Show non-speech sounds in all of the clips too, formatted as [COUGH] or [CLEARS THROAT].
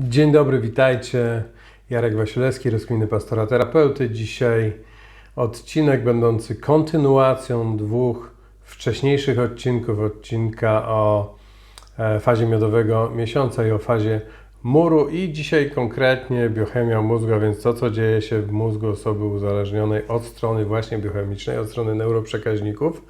Dzień dobry, witajcie. Jarek Wasilewski, rozkminy pastora terapeuty. Dzisiaj odcinek będący kontynuacją dwóch wcześniejszych odcinków. Odcinka o e, fazie miodowego miesiąca i o fazie muru. I dzisiaj konkretnie biochemia mózgu, a więc to, co dzieje się w mózgu osoby uzależnionej od strony właśnie biochemicznej, od strony neuroprzekaźników.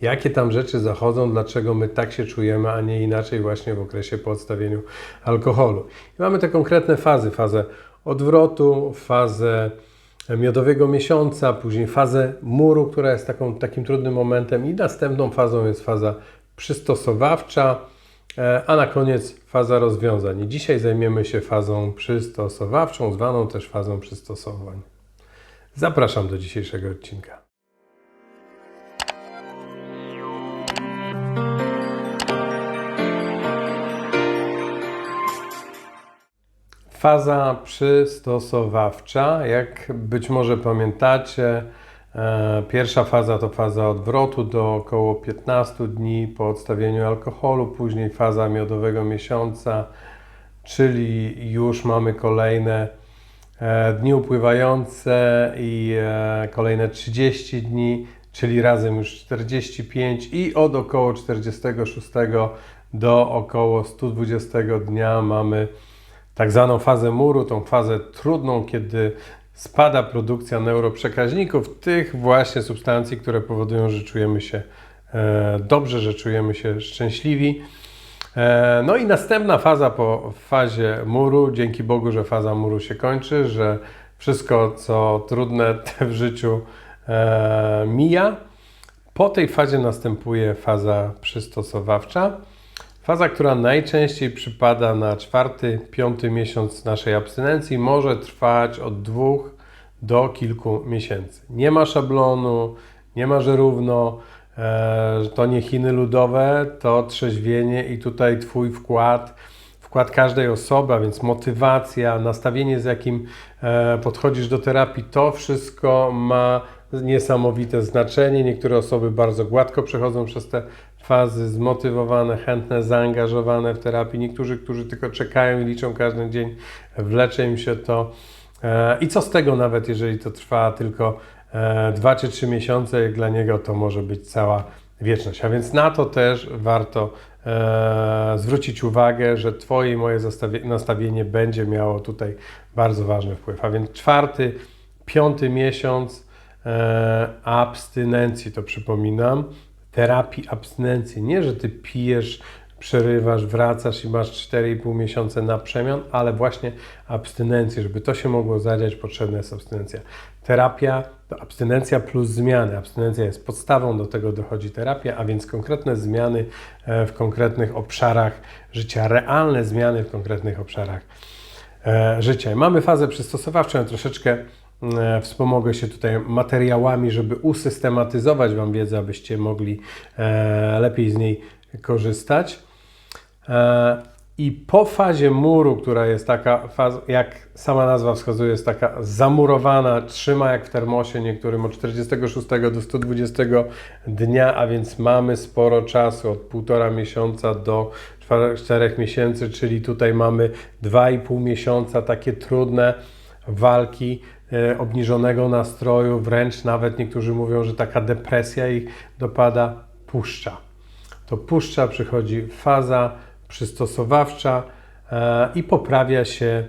Jakie tam rzeczy zachodzą, dlaczego my tak się czujemy, a nie inaczej właśnie w okresie po odstawieniu alkoholu. I mamy te konkretne fazy, fazę odwrotu, fazę miodowego miesiąca, później fazę muru, która jest taką, takim trudnym momentem i następną fazą jest faza przystosowawcza, e, a na koniec faza rozwiązań. I dzisiaj zajmiemy się fazą przystosowawczą, zwaną też fazą przystosowań. Zapraszam do dzisiejszego odcinka. Faza przystosowawcza, jak być może pamiętacie, e, pierwsza faza to faza odwrotu do około 15 dni po odstawieniu alkoholu, później faza miodowego miesiąca, czyli już mamy kolejne e, dni upływające i e, kolejne 30 dni, czyli razem już 45 i od około 46 do około 120 dnia mamy tak zwaną fazę muru, tą fazę trudną, kiedy spada produkcja neuroprzekaźników, tych właśnie substancji, które powodują, że czujemy się e, dobrze, że czujemy się szczęśliwi. E, no i następna faza po fazie muru, dzięki Bogu, że faza muru się kończy, że wszystko, co trudne [LAUGHS] w życiu e, mija. Po tej fazie następuje faza przystosowawcza. Faza, która najczęściej przypada na czwarty, piąty miesiąc naszej abstynencji, może trwać od dwóch do kilku miesięcy. Nie ma szablonu, nie ma, że równo, e, to nie Chiny ludowe, to trzeźwienie i tutaj Twój wkład, wkład każdej osoby, a więc motywacja, nastawienie, z jakim e, podchodzisz do terapii, to wszystko ma niesamowite znaczenie. Niektóre osoby bardzo gładko przechodzą przez te fazy, zmotywowane, chętne, zaangażowane w terapii. Niektórzy, którzy tylko czekają i liczą każdy dzień, wlecze im się to. E, I co z tego nawet, jeżeli to trwa tylko e, dwa czy trzy miesiące, jak dla niego to może być cała wieczność. A więc na to też warto e, zwrócić uwagę, że Twoje i moje nastawienie będzie miało tutaj bardzo ważny wpływ. A więc czwarty, piąty miesiąc e, abstynencji, to przypominam, terapii abstynencji. Nie, że ty pijesz, przerywasz, wracasz i masz 4,5 miesiące na przemian, ale właśnie abstynencję. Żeby to się mogło zadziać, potrzebna jest abstynencja. Terapia to abstynencja plus zmiany. Abstynencja jest podstawą, do tego dochodzi terapia, a więc konkretne zmiany e, w konkretnych obszarach życia, realne zmiany w konkretnych obszarach e, życia. Mamy fazę przystosowawczą, troszeczkę wspomogę się tutaj materiałami, żeby usystematyzować Wam wiedzę, abyście mogli e, lepiej z niej korzystać. E, I po fazie muru, która jest taka, jak sama nazwa wskazuje, jest taka zamurowana, trzyma jak w termosie, niektórym od 46 do 120 dnia, a więc mamy sporo czasu, od półtora miesiąca do 4 miesięcy, czyli tutaj mamy 2,5 miesiąca takie trudne walki E, obniżonego nastroju, wręcz nawet niektórzy mówią, że taka depresja ich dopada, puszcza. To puszcza, przychodzi faza przystosowawcza e, i poprawia się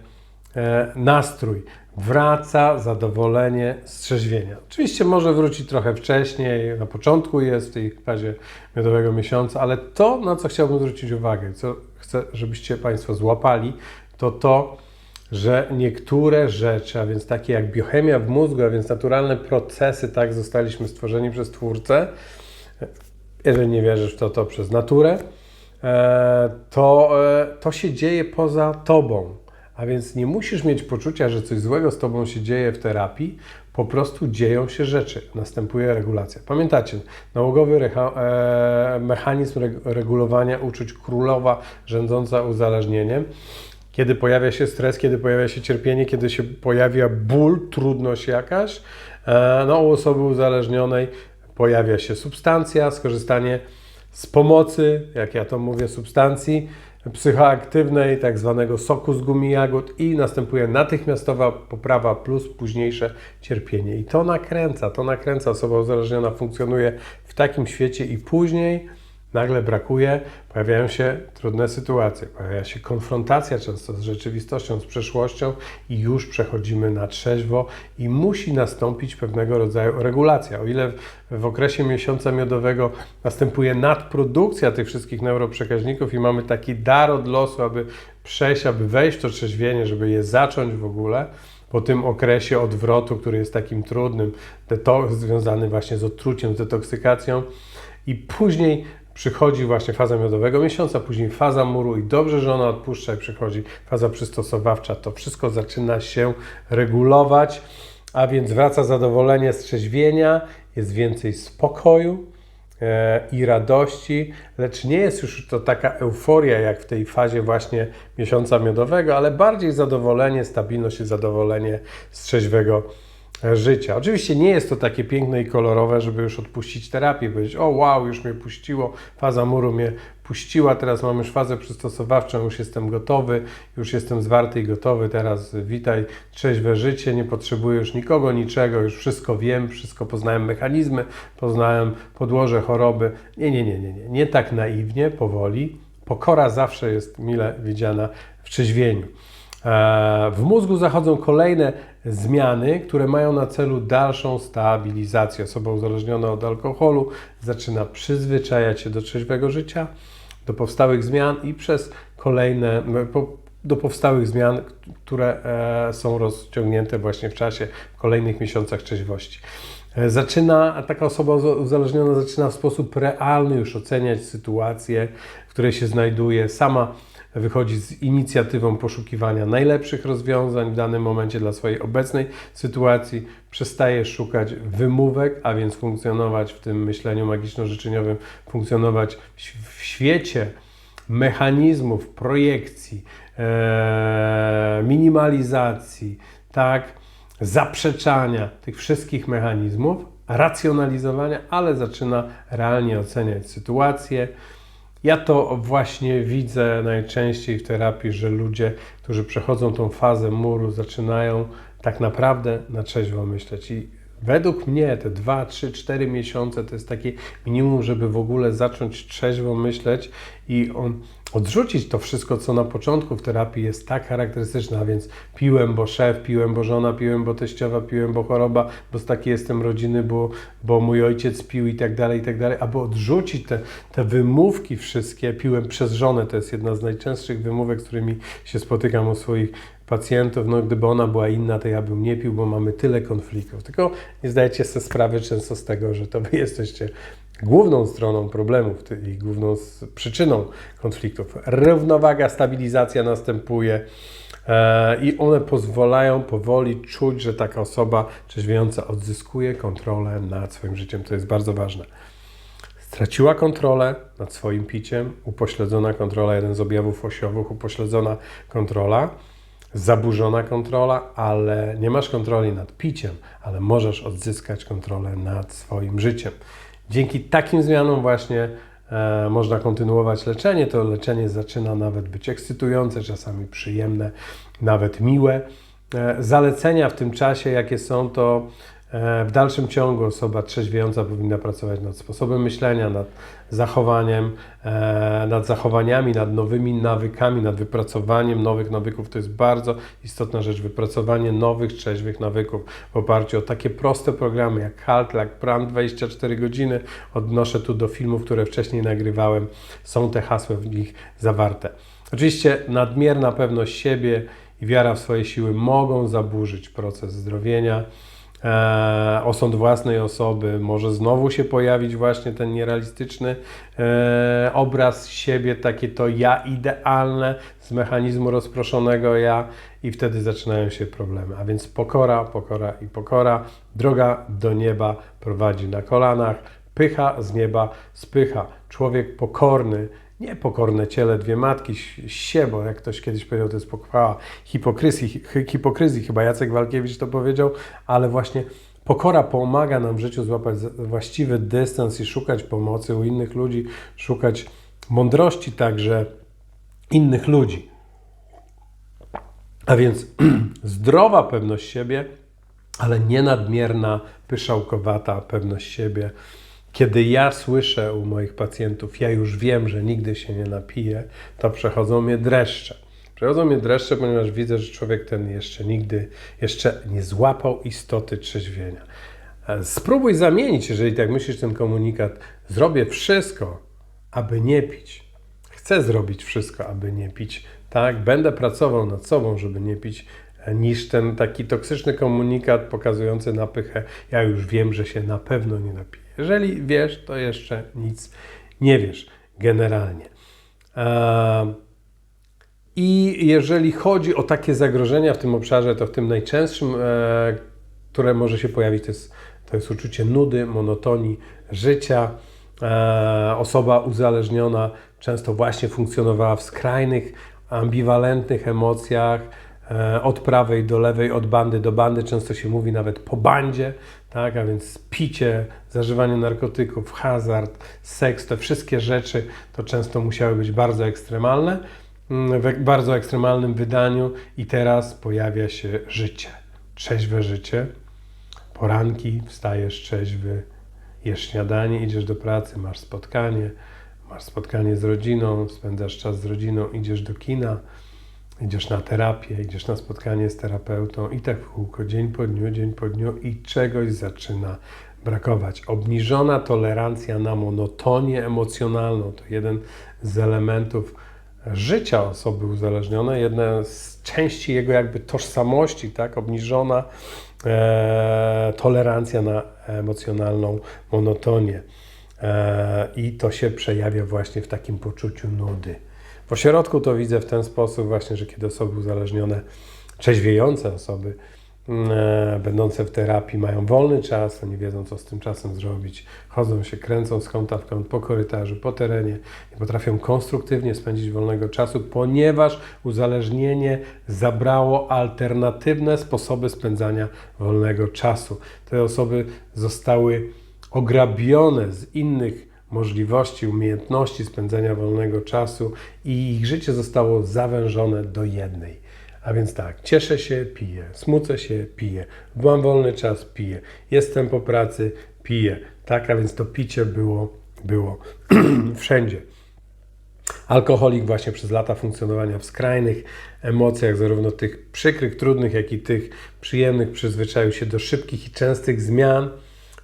e, nastrój. Wraca zadowolenie strzeźwienia. Oczywiście może wrócić trochę wcześniej, na początku jest w tej fazie miodowego miesiąca, ale to, na co chciałbym zwrócić uwagę, co chcę, żebyście Państwo złapali, to to, że niektóre rzeczy, a więc takie jak biochemia w mózgu, a więc naturalne procesy, tak zostaliśmy stworzeni przez Twórcę, jeżeli nie wierzysz w to, to przez naturę, e, to, e, to się dzieje poza tobą. A więc nie musisz mieć poczucia, że coś złego z tobą się dzieje w terapii, po prostu dzieją się rzeczy, następuje regulacja. Pamiętacie, nałogowy e, mechanizm regulowania uczuć królowa rządząca uzależnieniem kiedy pojawia się stres, kiedy pojawia się cierpienie, kiedy się pojawia ból, trudność jakaś, e, no u osoby uzależnionej pojawia się substancja, skorzystanie z pomocy, jak ja to mówię, substancji, psychoaktywnej, tak zwanego soku z gumi jagód i następuje natychmiastowa poprawa plus późniejsze cierpienie. I to nakręca, to nakręca. Osoba uzależniona funkcjonuje w takim świecie i później nagle brakuje, pojawiają się trudne sytuacje, pojawia się konfrontacja często z rzeczywistością, z przeszłością i już przechodzimy na trzeźwo i musi nastąpić pewnego rodzaju regulacja. O ile w, okresie miesiąca miodowego następuje nadprodukcja tych wszystkich neuroprzekaźników i mamy taki dar od losu, aby przejść, aby wejść w to trzeźwienie, żeby je zacząć w ogóle, po tym okresie odwrotu, który jest takim trudnym, związany właśnie z odtruciem, z detoksykacją, i później przychodzi właśnie faza miodowego miesiąca, później faza muru i dobrze, że ona odpuszcza i przychodzi faza przystosowawcza. To wszystko zaczyna się regulować, a więc wraca zadowolenie z trzeźwienia, jest więcej spokoju e, i radości, lecz nie jest już to taka euforia jak w tej fazie właśnie miesiąca miodowego, ale bardziej zadowolenie, stabilność i zadowolenie z trzeźwego życia. Oczywiście nie jest to takie piękne i kolorowe, żeby już odpuścić terapię, powiedzieć, o wow, już mnie puściło, faza muru mnie puściła, teraz mam już fazę przystosowawczą, już jestem gotowy, już jestem zwarty i gotowy, teraz witaj, trzeźwe życie, nie potrzebuję już nikogo, niczego, już wszystko wiem, wszystko poznałem mechanizmy, poznałem podłoże choroby. Nie, nie, nie, nie, nie, nie tak naiwnie, powoli. Pokora zawsze jest mile widziana w trzeźwieniu. E, w mózgu zachodzą kolejne zmiany, które mają na celu dalszą stabilizację. Osoba uzależniona od alkoholu zaczyna przyzwyczajać się do trzeźwego życia, do powstałych zmian i przez kolejne, do powstałych zmian, które e, są rozciągnięte właśnie w czasie, w kolejnych miesiącach trzeźwości. E, zaczyna, taka osoba uzależniona zaczyna w sposób realny już oceniać sytuację, w której się znajduje, sama wychodzi z inicjatywą poszukiwania najlepszych rozwiązań w danym momencie dla swojej obecnej sytuacji, przestaje szukać wymówek, a więc funkcjonować w tym myśleniu magiczno-życzeniowym, funkcjonować w świecie mechanizmów projekcji, e, minimalizacji, tak, zaprzeczania tych wszystkich mechanizmów, racjonalizowania, ale zaczyna realnie oceniać sytuację, ja to właśnie widzę najczęściej w terapii, że ludzie, którzy przechodzą tą fazę muru, zaczynają tak naprawdę na trzeźwo myśleć. I według mnie te 2, 3, 4 miesiące to jest takie minimum, żeby w ogóle zacząć trzeźwo myśleć i on odrzucić to wszystko, co na początku w terapii jest tak charakterystyczne, a więc piłem, bo szef, piłem, bo żona, piłem, bo teściowa, piłem, bo choroba, bo z takiej jestem rodziny, bo, bo mój ojciec pił i tak dalej, i tak dalej, aby odrzucić te, te wymówki wszystkie, piłem przez żonę, to jest jedna z najczęstszych wymówek, z którymi się spotykam u swoich pacjentów, no gdyby ona była inna, to ja bym nie pił, bo mamy tyle konfliktów. Tylko nie zdajecie sobie sprawy często z tego, że to wy jesteście główną stroną problemów i główną przyczyną konfliktów. Równowaga, stabilizacja następuje e, i one pozwalają powoli czuć, że taka osoba trzeźwiejąca odzyskuje kontrolę nad swoim życiem. To jest bardzo ważne. Straciła kontrolę nad swoim piciem, upośledzona kontrola, jeden z objawów osiowych, upośledzona kontrola, zaburzona kontrola, ale nie masz kontroli nad piciem, ale możesz odzyskać kontrolę nad swoim życiem. Dzięki takim zmianom właśnie e, można kontynuować leczenie. To leczenie zaczyna nawet być ekscytujące, czasami przyjemne, nawet miłe. E, zalecenia w tym czasie, jakie są, to w dalszym ciągu osoba trzeźwiejąca powinna pracować nad sposobem myślenia, nad zachowaniem, e, nad zachowaniami, nad nowymi nawykami, nad wypracowaniem nowych nawyków. To jest bardzo istotna rzecz. Wypracowanie nowych, trzeźwych nawyków w oparciu o takie proste programy jak HALT, jak Plan 24 godziny. Odnoszę tu do filmów, które wcześniej nagrywałem. Są te hasła w nich zawarte. Oczywiście nadmierna pewność siebie i wiara w swoje siły mogą zaburzyć proces zdrowienia e, osąd własnej osoby, może znowu się pojawić właśnie ten nierealistyczny e, obraz siebie, takie to ja idealne z mechanizmu rozproszonego ja i wtedy zaczynają się problemy. A więc pokora, pokora i pokora. Droga do nieba prowadzi na kolanach, pycha z nieba spycha. Człowiek pokorny niepokorne ciele, dwie matki, sie, bo jak ktoś kiedyś powiedział, to jest pochwała hipokryzji, hipokryzji, chyba Jacek Walkiewicz to powiedział, ale właśnie pokora pomaga nam w życiu złapać właściwy dystans i szukać pomocy u innych ludzi, szukać mądrości także innych ludzi. A więc [CLEARS THROAT] zdrowa pewność siebie, ale nie nadmierna, pyszałkowata pewność siebie. Kiedy ja słyszę u moich pacjentów, ja już wiem, że nigdy się nie napiję, to przechodzą mnie dreszcze. Przechodzą mnie dreszcze, ponieważ widzę, że człowiek ten jeszcze nigdy, jeszcze nie złapał istoty trzeźwienia. E, Spróbuj zamienić, jeżeli tak myślisz ten komunikat, zrobię wszystko, aby nie pić. Chcę zrobić wszystko, aby nie pić, tak? Będę pracował nad sobą, żeby nie pić, e, niż ten taki toksyczny komunikat pokazujący napychę. Ja już wiem, że się na pewno nie napiję. Jeżeli wiesz, to jeszcze nic nie wiesz generalnie. Eee, I jeżeli chodzi o takie zagrożenia w tym obszarze, to w tym najczęstszym, e, które może się pojawić, to jest, to jest uczucie nudy, monotonii życia. E, osoba uzależniona często właśnie funkcjonowała w skrajnych, ambiwalentnych emocjach, e, od prawej do lewej, od bandy do bandy, często się mówi nawet po bandzie, tak, a więc picie, zażywanie narkotyków, hazard, seks, te wszystkie rzeczy to często musiały być bardzo ekstremalne, mm, w bardzo ekstremalnym wydaniu i teraz pojawia się życie, trzeźwe życie, poranki, wstajesz trzeźwy, jesz śniadanie, idziesz do pracy, masz spotkanie, masz spotkanie z rodziną, spędzasz czas z rodziną, idziesz do kina, idziesz na terapię, idziesz na spotkanie z terapeutą i tak w kółko, dzień po dniu, dzień po dniu i czegoś zaczyna brakować. Obniżona tolerancja na monotonię emocjonalną to jeden z elementów życia osoby uzależnionej, jedna z części jego jakby tożsamości, tak, obniżona e, tolerancja na emocjonalną monotonię. E, I to się przejawia właśnie w takim poczuciu nudy. W ośrodku to widzę w ten sposób właśnie, że kiedy osoby uzależnione, trzeźwiejące osoby, e, będące w terapii, mają wolny czas, nie wiedzą, co z tym czasem zrobić, chodzą się, kręcą z kąta w kąt po korytarzu, po terenie i potrafią konstruktywnie spędzić wolnego czasu, ponieważ uzależnienie zabrało alternatywne sposoby spędzania wolnego czasu. Te osoby zostały ograbione z innych możliwości, umiejętności spędzania wolnego czasu i ich życie zostało zawężone do jednej. A więc tak, cieszę się, piję, smucę się, piję, mam wolny czas, piję, jestem po pracy, piję. Tak, a więc to picie było, było [CLEARS THROAT] wszędzie. Alkoholik właśnie przez lata funkcjonowania w skrajnych emocjach, zarówno tych przykrych, trudnych, jak i tych przyjemnych, przyzwyczaił się do szybkich i częstych zmian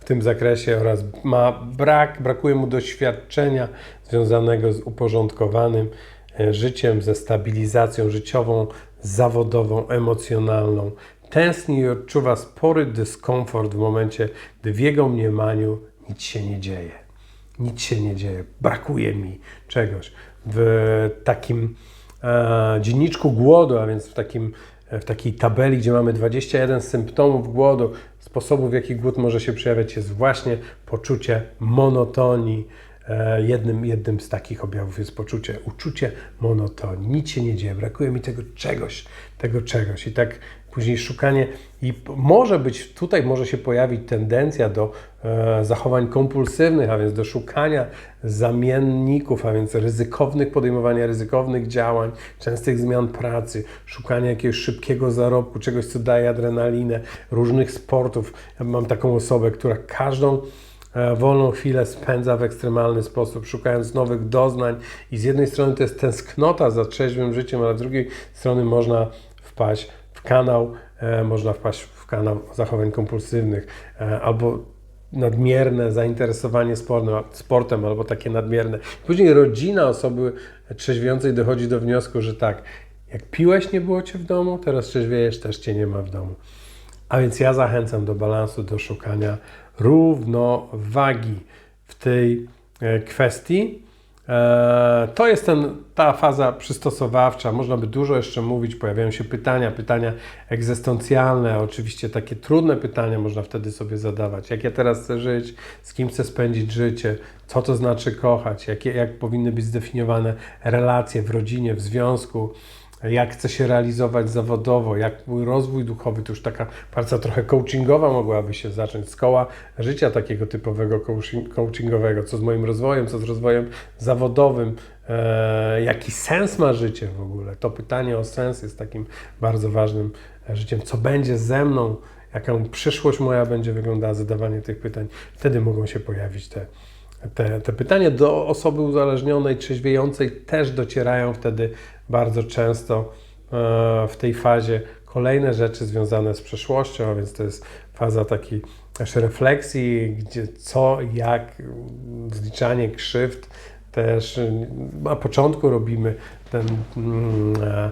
w tym zakresie oraz ma brak, brakuje mu doświadczenia związanego z uporządkowanym e, życiem, ze stabilizacją życiową, zawodową, emocjonalną. Tęskni i odczuwa spory dyskomfort w momencie, gdy w jego mniemaniu nic się nie dzieje. Nic się nie dzieje, brakuje mi czegoś. W takim e, dzienniczku głodu, a więc w takim w takiej tabeli, gdzie mamy 21 symptomów głodu, sposobów, w jaki głód może się przejawiać, jest właśnie poczucie monotonii. E, Jednym, jednym z takich objawów jest poczucie, uczucie monotonii. Nic się nie dzieje, brakuje mi tego czegoś, tego czegoś. I tak później szukanie, i może być, tutaj może się pojawić tendencja do e, zachowań kompulsywnych, a więc do szukania zamienników, a więc ryzykownych, podejmowania ryzykownych działań, częstych zmian pracy, szukania jakiegoś szybkiego zarobku, czegoś, co daje adrenalinę, różnych sportów. Ja mam taką osobę, która każdą e, wolną chwilę spędza w ekstremalny sposób, szukając nowych doznań i z jednej strony to jest tęsknota za trzeźwym życiem, ale z drugiej strony można wpaść kanał, e, można wpaść w kanał zachowań kompulsywnych e, albo nadmierne zainteresowanie sportem, sportem albo takie nadmierne. Później rodzina osoby trzeźwiącej dochodzi do wniosku, że tak, jak piłeś, nie było cię w domu, teraz trzeźwiejesz, też cię nie ma w domu. A więc ja zachęcam do balansu, do szukania równowagi w tej e, kwestii. E, To jest ten, ta faza przystosowawcza. Można by dużo jeszcze mówić. Pojawiają się pytania, pytania egzystencjalne, oczywiście takie trudne pytania można wtedy sobie zadawać. Jak ja teraz chcę żyć, z kim chcę spędzić życie, co to znaczy kochać, jakie, jak powinny być zdefiniowane relacje w rodzinie, w związku jak chcę się realizować zawodowo, jak mój rozwój duchowy, to już taka praca trochę coachingowa mogłaby się zacząć z koła życia takiego typowego coaching- coachingowego, co z moim rozwojem, co z rozwojem zawodowym, e, jaki sens ma życie w ogóle. To pytanie o sens jest takim bardzo ważnym e, życiem. Co będzie ze mną? Jaką przyszłość moja będzie wyglądała? Zadawanie tych pytań. Wtedy mogą się pojawić te, te, te pytania do osoby uzależnionej, trzeźwiejącej też docierają wtedy bardzo często e, w tej fazie kolejne rzeczy związane z przeszłością, a więc to jest faza takiej też refleksji, gdzie co, jak, zliczanie krzywd. Też na początku robimy ten mm, e,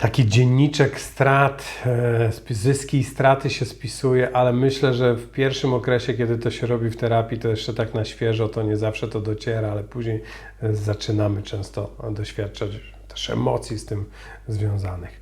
taki dzienniczek strat, e, zyski i straty się spisuje, ale myślę, że w pierwszym okresie, kiedy to się robi w terapii, to jeszcze tak na świeżo, to nie zawsze to dociera, ale później e, zaczynamy często doświadczać też emocji z tym związanych.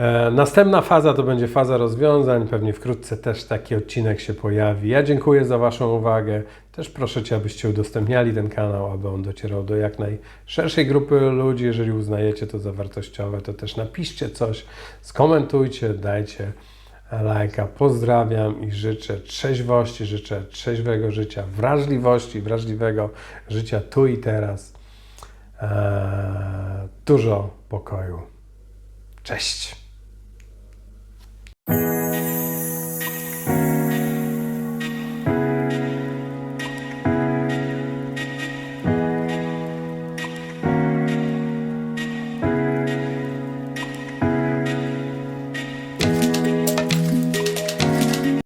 E, Następna faza to będzie faza rozwiązań. Pewnie wkrótce też taki odcinek się pojawi. Ja dziękuję za Waszą uwagę. Też proszę Cię, abyście udostępniali ten kanał, aby on docierał do jak najszerszej grupy ludzi. Jeżeli uznajecie to za wartościowe, to też napiszcie coś, skomentujcie, dajcie lajka. Pozdrawiam i życzę trzeźwości, życzę trzeźwego życia, wrażliwości, wrażliwego życia tu i teraz. Eee, dużo pokoju. Cześć. Música